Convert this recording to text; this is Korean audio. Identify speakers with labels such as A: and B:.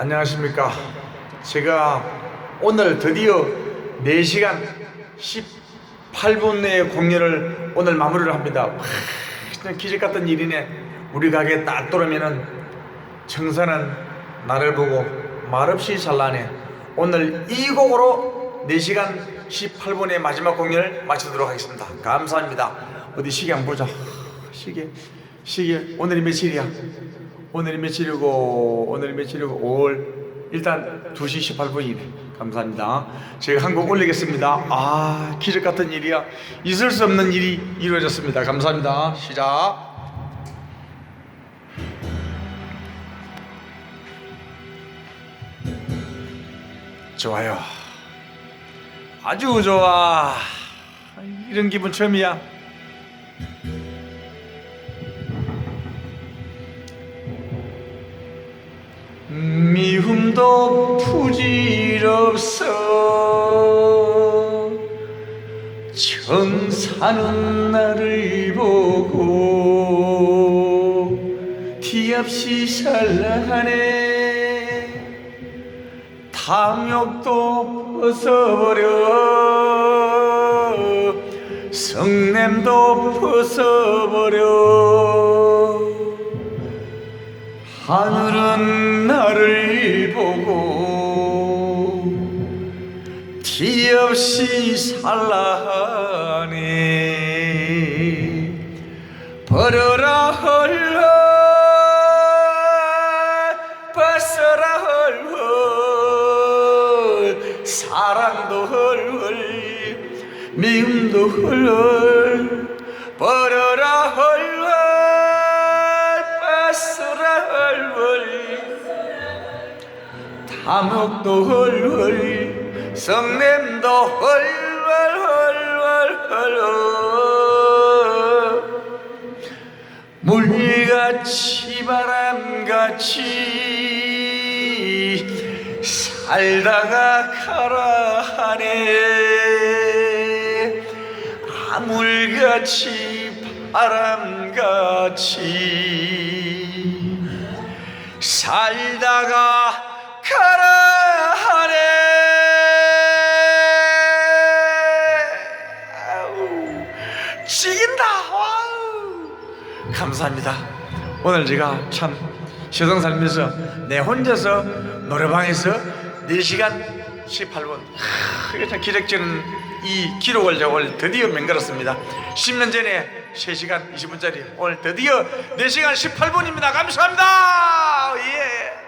A: 안녕하십니까. 제가 오늘 드디어 4시간 18분 내의 공연을 오늘 마무리를 합니다. 와, 진짜 기적 같은 일이네. 우리 가게에 딱 들어오면은 청산은 나를 보고 말없이 잘나네. 오늘 이 곡으로 4시간 18분의 마지막 공연을 마치도록 하겠습니다. 감사합니다. 어디 시계 한번 보자. 시계, 시계. 오늘이 며칠이야? 오늘이 며칠이고 오늘이 며칠이고 5월 일단 2시 18분이네. 감사합니다. 제가 한 곡 올리겠습니다. 아 기적 같은 일이야. 있을 수 없는 일이 이루어졌습니다. 감사합니다. 시작. 좋아요. 아주 좋아. 이런 기분 처음이야 미움도 부질없어. 정사는 나를 보고 뒤없이 살라하네. 탐욕도 벗어버려. 성냄도 벗어버려. 하늘은 나를 뒤없이 살라하네 버려라 헐헐 벗어라 헐헐 사랑도 헐헐 미움도 헐헐. 버려라 헐헐 벗어라 헐헐. 탐욕도 헐헐 성냄도 헐헐헐헐헐. 물같이 바람같이 살다가 가라 하네. 아 물같이 바람같이 살다가 죽인다. 와우. 감사합니다. 오늘 제가 참 세상 살면서 내 혼자서 노래방에서 4시간 18분 이게 참 기적적인 이 기록을 제가 드디어 맹글었습니다. 10년 전에 3시간 20분짜리 오늘 드디어 4시간 18분입니다. 감사합니다. 예.